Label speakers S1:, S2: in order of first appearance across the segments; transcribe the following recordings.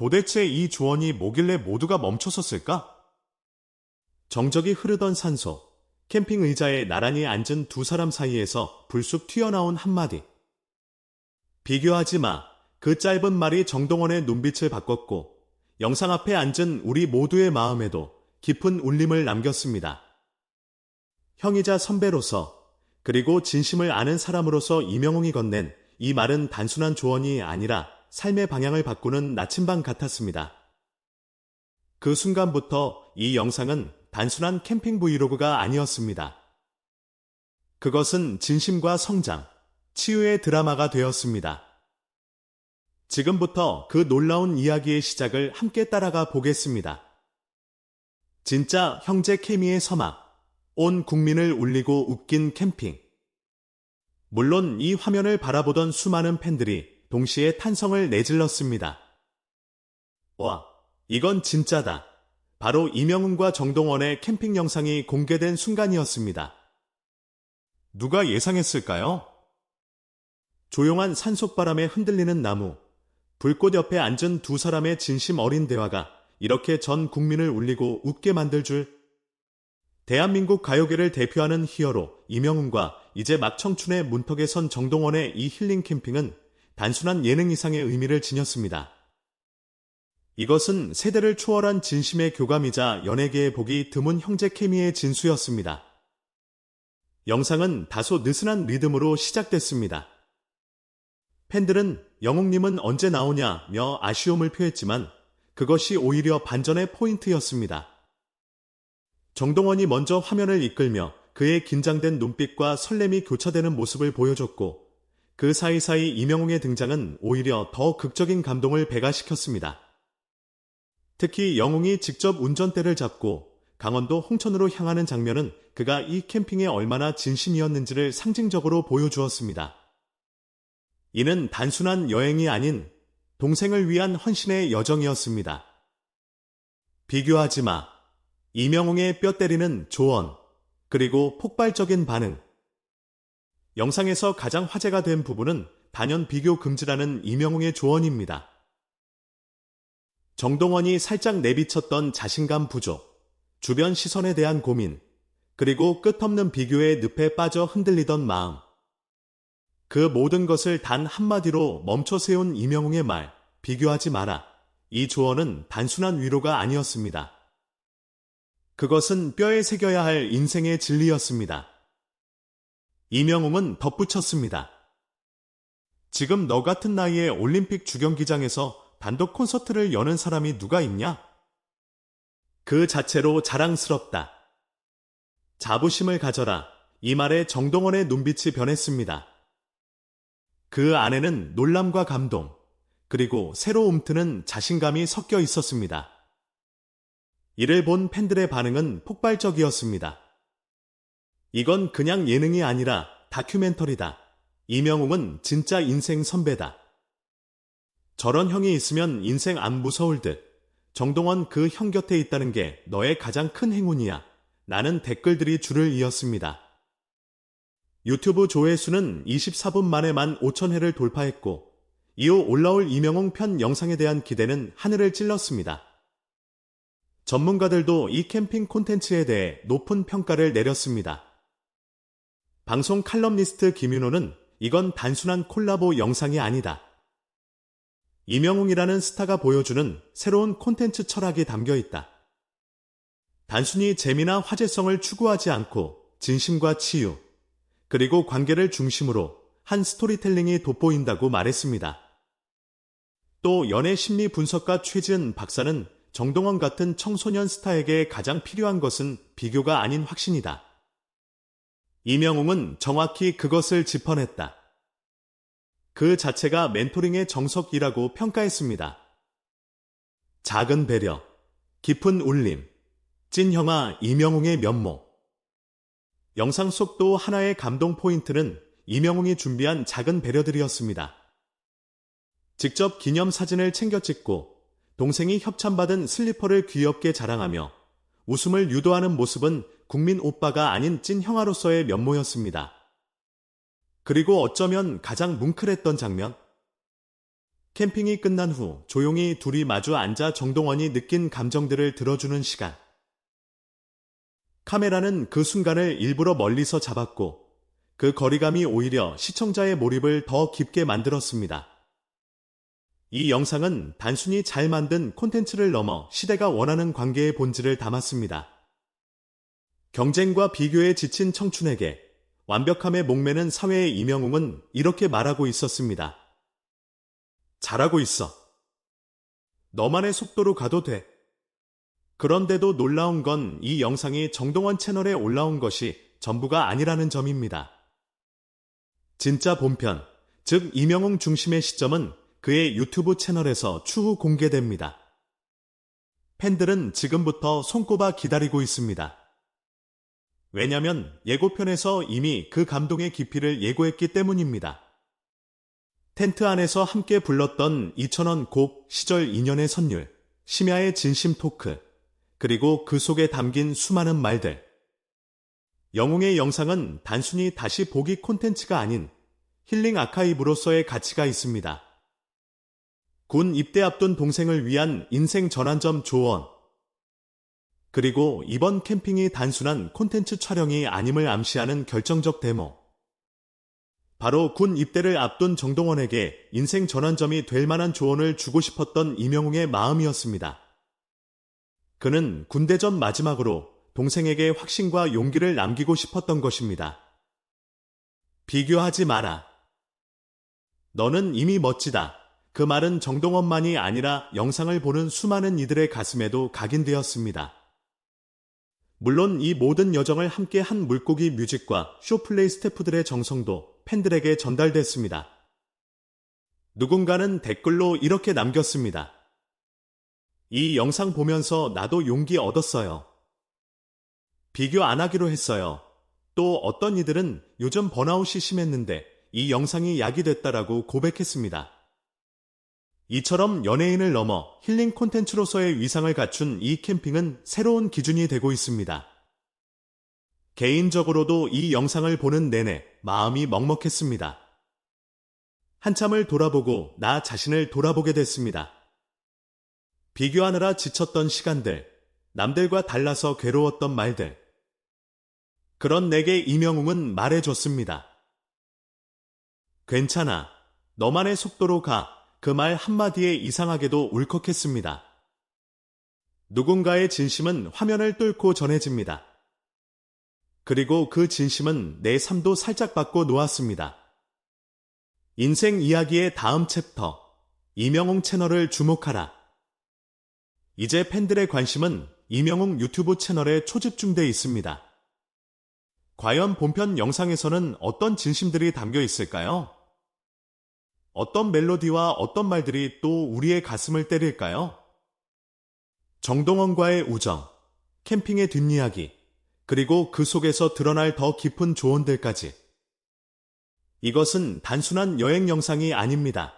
S1: 도대체 이 조언이 뭐길래 모두가 멈춰섰을까? 정적이 흐르던 산소, 캠핑 의자에 나란히 앉은 두 사람 사이에서 불쑥 튀어나온 한마디. 비교하지 마. 그 짧은 말이 정동원의 눈빛을 바꿨고, 영상 앞에 앉은 우리 모두의 마음에도 깊은 울림을 남겼습니다. 형이자 선배로서, 그리고 진심을 아는 사람으로서 이명웅이 건넨 이 말은 단순한 조언이 아니라 삶의 방향을 바꾸는 나침반 같았습니다. 그 순간부터 이 영상은 단순한 캠핑 브이로그가 아니었습니다. 그것은 진심과 성장, 치유의 드라마가 되었습니다. 지금부터 그 놀라운 이야기의 시작을 함께 따라가 보겠습니다. 진짜 형제 케미의 서막, 온 국민을 울리고 웃긴 캠핑. 물론 이 화면을 바라보던 수많은 팬들이 동시에 탄성을 내질렀습니다. 와, 이건 진짜다. 바로 이명훈과 정동원의 캠핑 영상이 공개된 순간이었습니다. 누가 예상했을까요? 조용한 산속바람에 흔들리는 나무, 불꽃 옆에 앉은 두 사람의 진심 어린 대화가 이렇게 전 국민을 울리고 웃게 만들 줄 대한민국 가요계를 대표하는 히어로 이명훈과 이제 막 청춘의 문턱에 선 정동원의 이 힐링 캠핑은 단순한 예능 이상의 의미를 지녔습니다. 이것은 세대를 초월한 진심의 교감이자 연예계의 보기 드문 형제 케미의 진수였습니다. 영상은 다소 느슨한 리듬으로 시작됐습니다. 팬들은 영웅님은 언제 나오냐며 아쉬움을 표했지만 그것이 오히려 반전의 포인트였습니다. 정동원이 먼저 화면을 이끌며 그의 긴장된 눈빛과 설렘이 교차되는 모습을 보여줬고 그 사이사이 이명웅의 등장은 오히려 더 극적인 감동을 배가시켰습니다. 특히 영웅이 직접 운전대를 잡고 강원도 홍천으로 향하는 장면은 그가 이 캠핑에 얼마나 진심이었는지를 상징적으로 보여주었습니다. 이는 단순한 여행이 아닌 동생을 위한 헌신의 여정이었습니다. 비교하지 마. 이명웅의 뼈 때리는 조언, 그리고 폭발적인 반응. 영상에서 가장 화제가 된 부분은 단연 비교 금지라는 이명웅의 조언입니다. 정동원이 살짝 내비쳤던 자신감 부족, 주변 시선에 대한 고민, 그리고 끝없는 비교의 늪에 빠져 흔들리던 마음. 그 모든 것을 단 한마디로 멈춰 세운 이명웅의 말, 비교하지 마라. 이 조언은 단순한 위로가 아니었습니다. 그것은 뼈에 새겨야 할 인생의 진리였습니다. 이명웅은 덧붙였습니다. 지금 너 같은 나이에 올림픽 주경기장에서 단독 콘서트를 여는 사람이 누가 있냐? 그 자체로 자랑스럽다. 자부심을 가져라. 이 말에 정동원의 눈빛이 변했습니다. 그 안에는 놀람과 감동, 그리고 새로 움트는 자신감이 섞여 있었습니다. 이를 본 팬들의 반응은 폭발적이었습니다. 이건 그냥 예능이 아니라 다큐멘터리다. 이명웅은 진짜 인생 선배다. 저런 형이 있으면 인생 안 무서울 듯. 정동원 그 형 곁에 있다는 게 너의 가장 큰 행운이야. 나는 댓글들이 줄을 이었습니다. 유튜브 조회수는 24분 만에 만 5천회를 돌파했고, 이후 올라올 이명웅 편 영상에 대한 기대는 하늘을 찔렀습니다. 전문가들도 이 캠핑 콘텐츠에 대해 높은 평가를 내렸습니다. 방송 칼럼니스트 김윤호는 이건 단순한 콜라보 영상이 아니다. 이명웅이라는 스타가 보여주는 새로운 콘텐츠 철학이 담겨 있다. 단순히 재미나 화제성을 추구하지 않고 진심과 치유, 그리고 관계를 중심으로 한 스토리텔링이 돋보인다고 말했습니다. 또 연애 심리 분석가 최지은 박사는 정동원 같은 청소년 스타에게 가장 필요한 것은 비교가 아닌 확신이다. 이명웅은 정확히 그것을 짚어냈다. 그 자체가 멘토링의 정석이라고 평가했습니다. 작은 배려, 깊은 울림, 찐형아 이명웅의 면모. 영상 속 또 하나의 감동 포인트는 이명웅이 준비한 작은 배려들이었습니다. 직접 기념 사진을 챙겨 찍고 동생이 협찬받은 슬리퍼를 귀엽게 자랑하며 웃음을 유도하는 모습은 국민 오빠가 아닌 찐 형아로서의 면모였습니다. 그리고 어쩌면 가장 뭉클했던 장면? 캠핑이 끝난 후 조용히 둘이 마주 앉아 정동원이 느낀 감정들을 들어주는 시간. 카메라는 그 순간을 일부러 멀리서 잡았고 그 거리감이 오히려 시청자의 몰입을 더 깊게 만들었습니다. 이 영상은 단순히 잘 만든 콘텐츠를 넘어 시대가 원하는 관계의 본질을 담았습니다. 경쟁과 비교에 지친 청춘에게 완벽함에 목매는 사회의 이명웅은 이렇게 말하고 있었습니다. 잘하고 있어. 너만의 속도로 가도 돼. 그런데도 놀라운 건 이 영상이 정동원 채널에 올라온 것이 전부가 아니라는 점입니다. 진짜 본편, 즉 이명웅 중심의 시점은 그의 유튜브 채널에서 추후 공개됩니다. 팬들은 지금부터 손꼽아 기다리고 있습니다. 왜냐면 예고편에서 이미 그 감동의 깊이를 예고했기 때문입니다. 텐트 안에서 함께 불렀던 2,000원 곡 시절 인연의 선율, 심야의 진심 토크, 그리고 그 속에 담긴 수많은 말들. 영웅의 영상은 단순히 다시 보기 콘텐츠가 아닌 힐링 아카이브로서의 가치가 있습니다. 군 입대 앞둔 동생을 위한 인생 전환점 조언. 그리고 이번 캠핑이 단순한 콘텐츠 촬영이 아님을 암시하는 결정적 데모. 바로 군 입대를 앞둔 정동원에게 인생 전환점이 될 만한 조언을 주고 싶었던 이명웅의 마음이었습니다. 그는 군대 전 마지막으로 동생에게 확신과 용기를 남기고 싶었던 것입니다. 비교하지 마라. 너는 이미 멋지다. 그 말은 정동원만이 아니라 영상을 보는 수많은 이들의 가슴에도 각인되었습니다. 물론 이 모든 여정을 함께 한 물고기 뮤직과 쇼플레이 스태프들의 정성도 팬들에게 전달됐습니다. 누군가는 댓글로 이렇게 남겼습니다. 이 영상 보면서 나도 용기 얻었어요. 비교 안 하기로 했어요. 또 어떤 이들은 요즘 번아웃이 심했는데 이 영상이 약이 됐다라고 고백했습니다. 이처럼 연예인을 넘어 힐링 콘텐츠로서의 위상을 갖춘 이 캠핑은 새로운 기준이 되고 있습니다. 개인적으로도 이 영상을 보는 내내 마음이 먹먹했습니다. 한참을 돌아보고 나 자신을 돌아보게 됐습니다. 비교하느라 지쳤던 시간들, 남들과 달라서 괴로웠던 말들. 그런 내게 이명웅은 말해줬습니다. 괜찮아. 너만의 속도로 가. 그 말 한마디에 이상하게도 울컥했습니다. 누군가의 진심은 화면을 뚫고 전해집니다. 그리고 그 진심은 내 삶도 살짝 바꿔 놓았습니다. 인생 이야기의 다음 챕터, 이명웅 채널을 주목하라. 이제 팬들의 관심은 이명웅 유튜브 채널에 초집중돼 있습니다. 과연 본편 영상에서는 어떤 진심들이 담겨 있을까요? 어떤 멜로디와 어떤 말들이 또 우리의 가슴을 때릴까요? 정동원과의 우정, 캠핑의 뒷이야기, 그리고 그 속에서 드러날 더 깊은 조언들까지. 이것은 단순한 여행 영상이 아닙니다.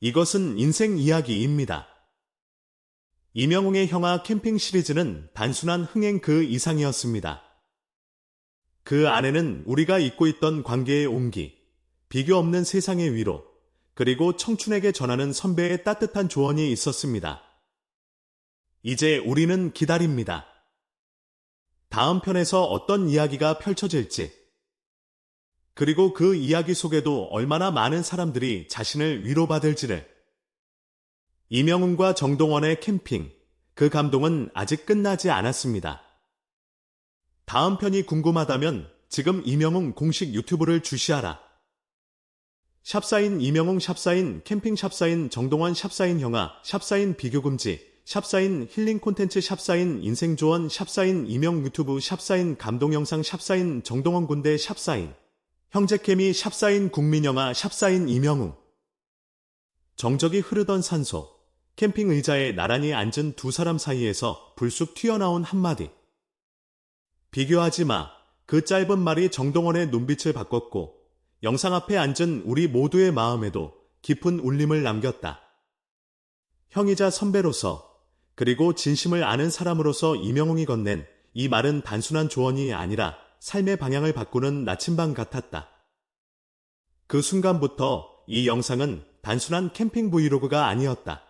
S1: 이것은 인생 이야기입니다. 이명웅의 형아 캠핑 시리즈는 단순한 흥행 그 이상이었습니다. 그 안에는 우리가 잊고 있던 관계의 온기, 비교 없는 세상의 위로, 그리고 청춘에게 전하는 선배의 따뜻한 조언이 있었습니다. 이제 우리는 기다립니다. 다음 편에서 어떤 이야기가 펼쳐질지, 그리고 그 이야기 속에도 얼마나 많은 사람들이 자신을 위로받을지를. 이명훈과 정동원의 캠핑, 그 감동은 아직 끝나지 않았습니다. 다음 편이 궁금하다면 지금 이명웅 공식 유튜브를 주시하라. 샵사인 이명웅 샵사인 캠핑 샵사인 정동원 샵사인 형아 샵사인 비교금지 샵사인 힐링 콘텐츠 샵사인 인생조언 샵사인 이명 유튜브 샵사인 감동영상 샵사인 정동원 군대 샵사인 형제케미 샵사인 국민영아 샵사인 이명웅 정적이 흐르던 산소 캠핑 의자에 나란히 앉은 두 사람 사이에서 불쑥 튀어나온 한마디 비교하지 마. 그 짧은 말이 정동원의 눈빛을 바꿨고 영상 앞에 앉은 우리 모두의 마음에도 깊은 울림을 남겼다. 형이자 선배로서 그리고 진심을 아는 사람으로서 이명웅이 건넨 이 말은 단순한 조언이 아니라 삶의 방향을 바꾸는 나침반 같았다. 그 순간부터 이 영상은 단순한 캠핑 브이로그가 아니었다.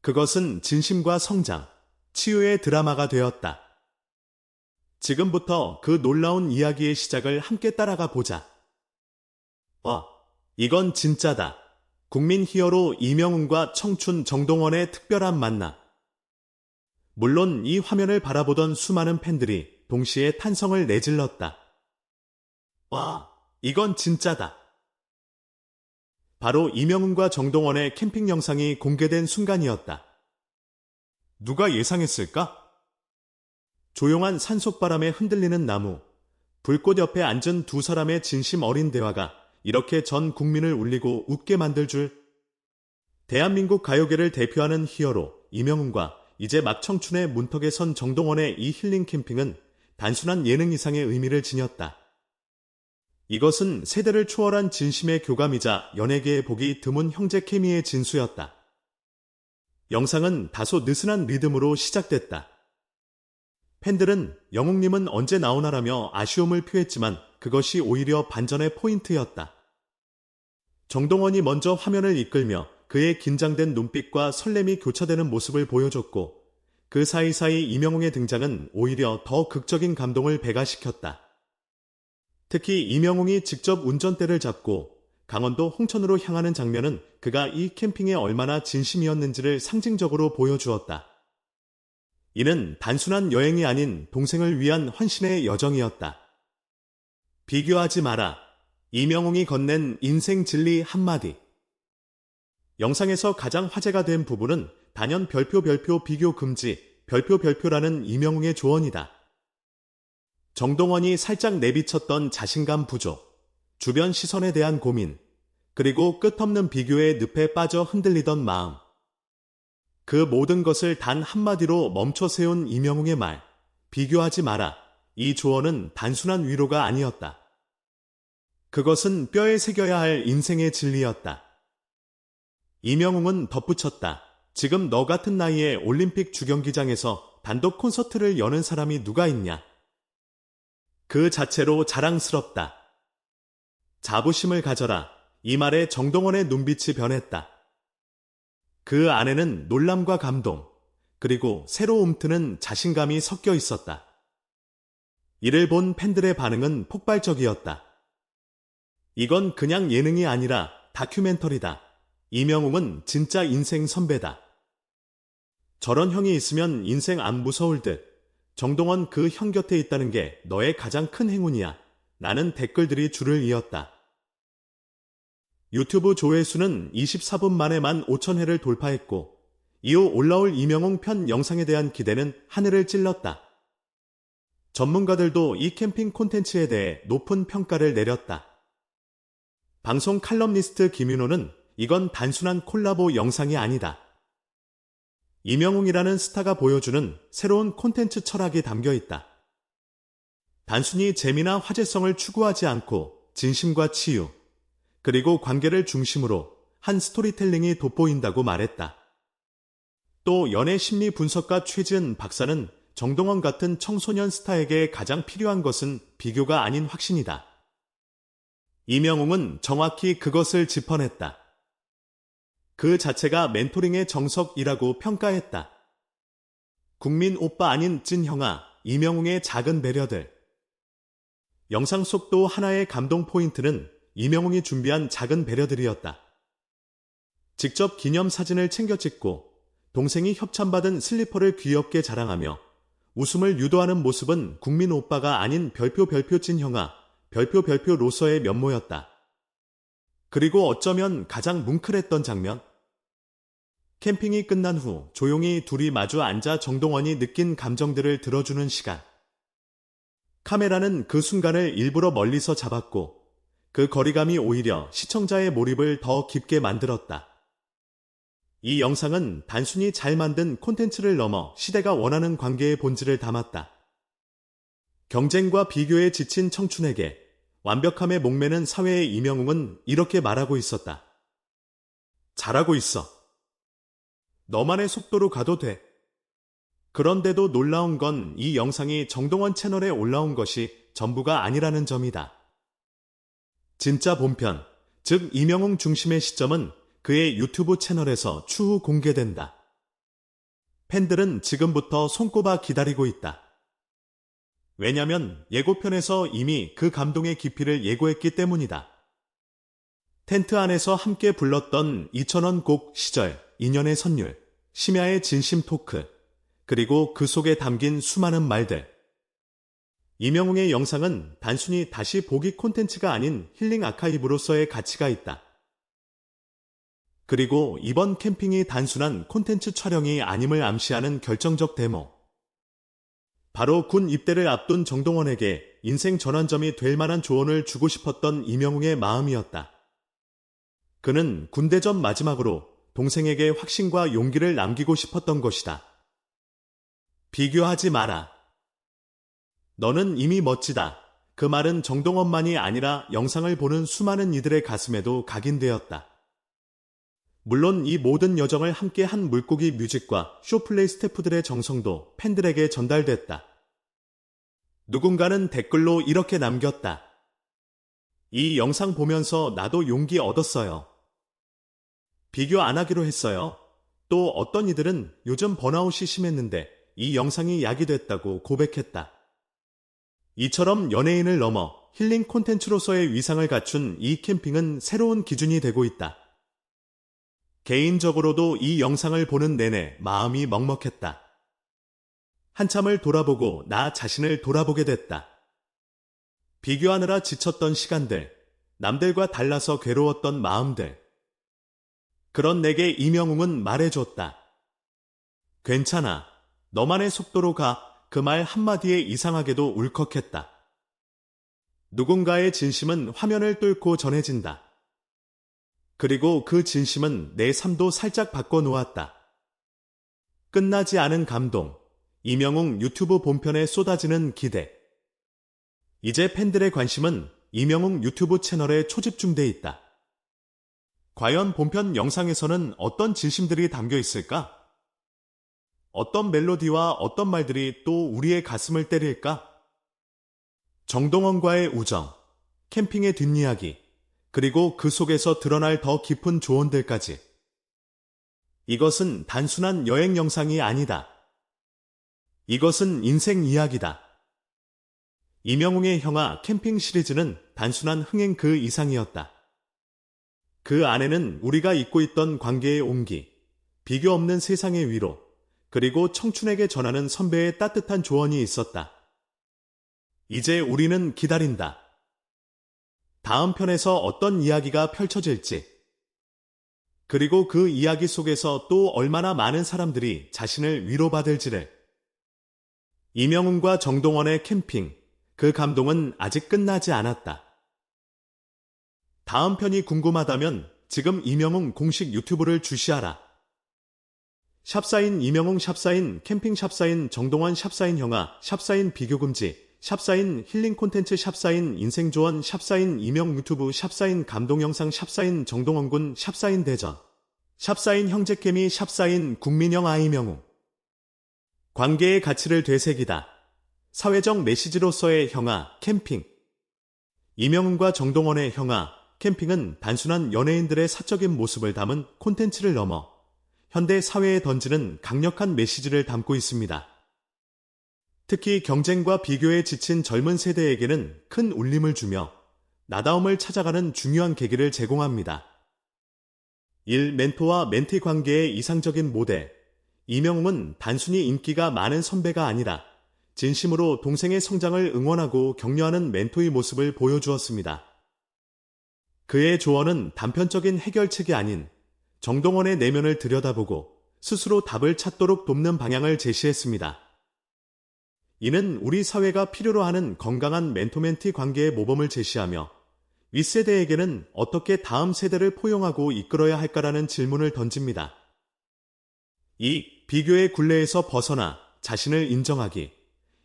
S1: 그것은 진심과 성장, 치유의 드라마가 되었다. 지금부터 그 놀라운 이야기의 시작을 함께 따라가 보자. 와, 이건 진짜다. 국민 히어로 이명훈과 청춘 정동원의 특별한 만남. 물론 이 화면을 바라보던 수많은 팬들이 동시에 탄성을 내질렀다. 와, 이건 진짜다. 바로 이명훈과 정동원의 캠핑 영상이 공개된 순간이었다. 누가 예상했을까? 조용한 산속바람에 흔들리는 나무, 불꽃 옆에 앉은 두 사람의 진심 어린 대화가 이렇게 전 국민을 울리고 웃게 만들 줄. 대한민국 가요계를 대표하는 히어로 이명훈과 이제 막 청춘의 문턱에 선 정동원의 이 힐링 캠핑은 단순한 예능 이상의 의미를 지녔다. 이것은 세대를 초월한 진심의 교감이자 연예계에 보기 드문 형제 케미의 진수였다. 영상은 다소 느슨한 리듬으로 시작됐다. 팬들은 영웅님은 언제 나오나라며 아쉬움을 표했지만 그것이 오히려 반전의 포인트였다. 정동원이 먼저 화면을 이끌며 그의 긴장된 눈빛과 설렘이 교차되는 모습을 보여줬고 그 사이사이 이명웅의 등장은 오히려 더 극적인 감동을 배가시켰다. 특히 이명웅이 직접 운전대를 잡고 강원도 홍천으로 향하는 장면은 그가 이 캠핑에 얼마나 진심이었는지를 상징적으로 보여주었다. 이는 단순한 여행이 아닌 동생을 위한 헌신의 여정이었다. 비교하지 마라. 이명웅이 건넨 인생 진리 한마디. 영상에서 가장 화제가 된 부분은 단연 별표 별표 비교 금지, 별표 별표라는 이명웅의 조언이다. 정동원이 살짝 내비쳤던 자신감 부족, 주변 시선에 대한 고민, 그리고 끝없는 비교의 늪에 빠져 흔들리던 마음. 그 모든 것을 단 한마디로 멈춰 세운 이명웅의 말, 비교하지 마라. 이 조언은 단순한 위로가 아니었다. 그것은 뼈에 새겨야 할 인생의 진리였다. 이명웅은 덧붙였다. 지금 너 같은 나이에 올림픽 주경기장에서 단독 콘서트를 여는 사람이 누가 있냐? 그 자체로 자랑스럽다. 자부심을 가져라. 이 말에 정동원의 눈빛이 변했다. 그 안에는 놀람과 감동, 그리고 새로 움트는 자신감이 섞여 있었다. 이를 본 팬들의 반응은 폭발적이었다. 이건 그냥 예능이 아니라 다큐멘터리다. 이명웅은 진짜 인생 선배다. 저런 형이 있으면 인생 안 무서울 듯. 정동원 그 형 곁에 있다는 게 너의 가장 큰 행운이야. 나는 댓글들이 줄을 이었다. 유튜브 조회수는 24분 만에 15,000회를 돌파했고, 이후 올라올 이명웅 편 영상에 대한 기대는 하늘을 찔렀다. 전문가들도 이 캠핑 콘텐츠에 대해 높은 평가를 내렸다. 방송 칼럼니스트 김윤호는 이건 단순한 콜라보 영상이 아니다. 이명웅이라는 스타가 보여주는 새로운 콘텐츠 철학이 담겨 있다. 단순히 재미나 화제성을 추구하지 않고 진심과 치유, 그리고 관계를 중심으로 한 스토리텔링이 돋보인다고 말했다. 또 연애 심리 분석가 최지은 박사는 정동원 같은 청소년 스타에게 가장 필요한 것은 비교가 아닌 확신이다. 이명웅은 정확히 그것을 짚어냈다. 그 자체가 멘토링의 정석이라고 평가했다. 국민 오빠 아닌 찐형아, 이명웅의 작은 배려들. 영상 속 또 하나의 감동 포인트는 이명웅이 준비한 작은 배려들이었다. 직접 기념 사진을 챙겨 찍고 동생이 협찬받은 슬리퍼를 귀엽게 자랑하며 웃음을 유도하는 모습은 국민 오빠가 아닌 별표 별표 찐형아, 별표 별표 로서의 면모였다. 그리고 어쩌면 가장 뭉클했던 장면? 캠핑이 끝난 후 조용히 둘이 마주 앉아 정동원이 느낀 감정들을 들어주는 시간. 카메라는 그 순간을 일부러 멀리서 잡았고 그 거리감이 오히려 시청자의 몰입을 더 깊게 만들었다. 이 영상은 단순히 잘 만든 콘텐츠를 넘어 시대가 원하는 관계의 본질을 담았다. 경쟁과 비교에 지친 청춘에게 완벽함에 목매는 사회의 이명웅은 이렇게 말하고 있었다. 잘하고 있어. 너만의 속도로 가도 돼. 그런데도 놀라운 건 이 영상이 정동원 채널에 올라온 것이 전부가 아니라는 점이다. 진짜 본편, 즉 이명웅 중심의 시점은 그의 유튜브 채널에서 추후 공개된다. 팬들은 지금부터 손꼽아 기다리고 있다. 왜냐면 예고편에서 이미 그 감동의 깊이를 예고했기 때문이다. 텐트 안에서 함께 불렀던 2천원 곡 시절, 인연의 선율, 심야의 진심 토크, 그리고 그 속에 담긴 수많은 말들. 이명웅의 영상은 단순히 다시 보기 콘텐츠가 아닌 힐링 아카이브로서의 가치가 있다. 그리고 이번 캠핑이 단순한 콘텐츠 촬영이 아님을 암시하는 결정적 데모. 바로 군 입대를 앞둔 정동원에게 인생 전환점이 될 만한 조언을 주고 싶었던 이명웅의 마음이었다. 그는 군대 전 마지막으로 동생에게 확신과 용기를 남기고 싶었던 것이다. 비교하지 마라. 너는 이미 멋지다. 그 말은 정동원만이 아니라 영상을 보는 수많은 이들의 가슴에도 각인되었다. 물론 이 모든 여정을 함께 한 물고기 뮤직과 쇼플레이 스태프들의 정성도 팬들에게 전달됐다. 누군가는 댓글로 이렇게 남겼다. 이 영상 보면서 나도 용기 얻었어요. 비교 안 하기로 했어요. 또 어떤 이들은 요즘 번아웃이 심했는데 이 영상이 약이 됐다고 고백했다. 이처럼 연예인을 넘어 힐링 콘텐츠로서의 위상을 갖춘 이 캠핑은 새로운 기준이 되고 있다. 개인적으로도 이 영상을 보는 내내 마음이 먹먹했다. 한참을 돌아보고 나 자신을 돌아보게 됐다. 비교하느라 지쳤던 시간들, 남들과 달라서 괴로웠던 마음들. 그런 내게 이명웅은 말해줬다. 괜찮아. 너만의 속도로 가. 그 말 한마디에 이상하게도 울컥했다. 누군가의 진심은 화면을 뚫고 전해진다. 그리고 그 진심은 내 삶도 살짝 바꿔놓았다. 끝나지 않은 감동, 이명웅 유튜브 본편에 쏟아지는 기대. 이제 팬들의 관심은 이명웅 유튜브 채널에 초집중돼 있다. 과연 본편 영상에서는 어떤 진심들이 담겨 있을까? 어떤 멜로디와 어떤 말들이 또 우리의 가슴을 때릴까? 정동원과의 우정, 캠핑의 뒷이야기, 그리고 그 속에서 드러날 더 깊은 조언들까지. 이것은 단순한 여행 영상이 아니다. 이것은 인생 이야기다. 이명웅의 형아 캠핑 시리즈는 단순한 흥행 그 이상이었다. 그 안에는 우리가 잊고 있던 관계의 온기, 비교 없는 세상의 위로, 그리고 청춘에게 전하는 선배의 따뜻한 조언이 있었다. 이제 우리는 기다린다. 다음 편에서 어떤 이야기가 펼쳐질지, 그리고 그 이야기 속에서 또 얼마나 많은 사람들이 자신을 위로받을지를. 이명훈과 정동원의 캠핑, 그 감동은 아직 끝나지 않았다. 다음 편이 궁금하다면 지금 이명웅 공식 유튜브를 주시하라. 샵사인 이명웅 샵사인 캠핑 샵사인 정동원 샵사인 형아 샵사인 비교금지 샵사인 힐링 콘텐츠 샵사인 인생 조언 샵사인 이명 유튜브 샵사인 감동 영상 샵사인 정동원군 샵사인 대전 샵사인 형제케미 샵사인 국민형 아이명웅 관계의 가치를 되새기다. 사회적 메시지로서의 형아 캠핑 이명웅과 정동원의 형아 캠핑은 단순한 연예인들의 사적인 모습을 담은 콘텐츠를 넘어 현대 사회에 던지는 강력한 메시지를 담고 있습니다. 특히 경쟁과 비교에 지친 젊은 세대에게는 큰 울림을 주며 나다움을 찾아가는 중요한 계기를 제공합니다. 1. 멘토와 멘티 관계의 이상적인 모델. 이명웅은 단순히 인기가 많은 선배가 아니라 진심으로 동생의 성장을 응원하고 격려하는 멘토의 모습을 보여주었습니다. 그의 조언은 단편적인 해결책이 아닌 정동원의 내면을 들여다보고 스스로 답을 찾도록 돕는 방향을 제시했습니다. 이는 우리 사회가 필요로 하는 건강한 멘토멘티 관계의 모범을 제시하며 윗세대에게는 어떻게 다음 세대를 포용하고 이끌어야 할까라는 질문을 던집니다. 이 비교의 굴레에서 벗어나 자신을 인정하기.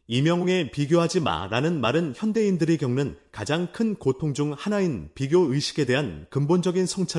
S1: 이명웅의 비교하지 마라는 말은 현대인들이 겪는 가장 큰 고통 중 하나인 비교 의식에 대한 근본적인 성찰을